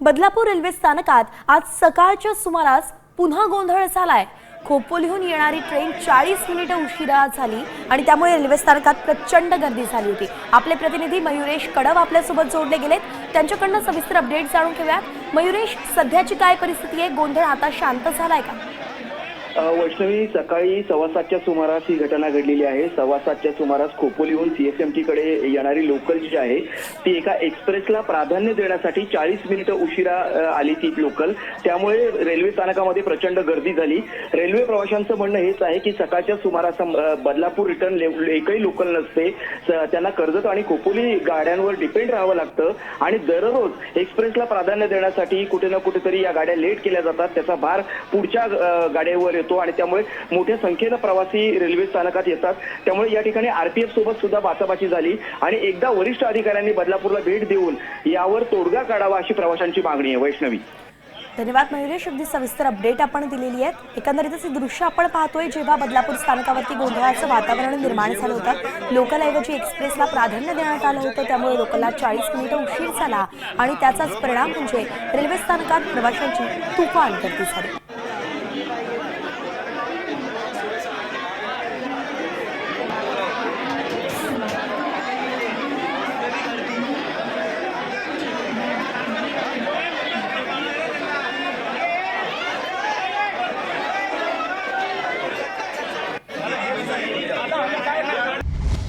Badlapur railway स्थानकात आज सकाळच्या सुमारास पुन्हा गोंधळ झालाय. खोपोलीहून येणारी ट्रेन चाळीस मिनिटं उशिरा झाली आणि त्यामुळे रेल्वे स्थानकात प्रचंड गर्दी झाली होती. आपले प्रतिनिधी मयुरेश कडव आपल्यासोबत जोडले गेलेत. त्यांच्याकडनं सविस्तर अपडेट जाणून घेऊयात. मयुरेश सध्याची काय परिस्थिती आहे? गोंधळ आता शांत झालाय का? वैष्णवी सकाळी सव्वा सातच्या सुमारास ही घटना घडलेली आहे. सव्वा सातच्या सुमारास खोपोलीहून सीएसएमटी कडे येणारी लोकल जी आहे ती एका एक्सप्रेसला प्राधान्य देण्यासाठी चाळीस मिनिटं उशिरा आली ती लोकल. त्यामुळे रेल्वे स्थानकामध्ये प्रचंड गर्दी झाली. रेल्वे प्रवाशांचं म्हणणं हेच आहे की सकाळच्या सुमारास बदलापूर रिटर्न एकही लोकल नसते. त्यांना कर्जत आणि खोपोली गाड्यांवर डिपेंड राहावं लागतं. आणि दररोज एक्सप्रेसला प्राधान्य देण्यासाठी कुठे ना कुठेतरी या गाड्या लेट केल्या जातात. त्याचा भार पुढच्या गाड्यावर येतो आणि त्यामुळे मोठ्या संख्येनं प्रवासी रेल्वे स्थानकात येतात. त्यामुळे या ठिकाणी आरपीएफ सोबत सुद्धा बाचाबाची झाली आणि एकदा वरिष्ठ अधिकाऱ्यांनी बदलापूरला भेट देऊन यावर तोडगा काढावा अशी प्रवाशांची मागणी आहे. वैष्णवी. धन्यवाद मयुरेश अगदी सविस्तर अपडेट आपण दिलेली आहेत. एकंदरीतच हे दृश्य आपण पाहतोय जेव्हा बदलापूर स्थानकावरती गोंधळाचं वातावरण निर्माण झालं होतं. लोकलऐवजी एक्सप्रेसला प्राधान्य देण्यात आलं होतं. त्यामुळे लोकलला चाळीस मिनिटं उशीर झाला आणि त्याचाच परिणाम म्हणजे रेल्वे स्थानकात प्रवाशांची तुफान गर्दी झाली.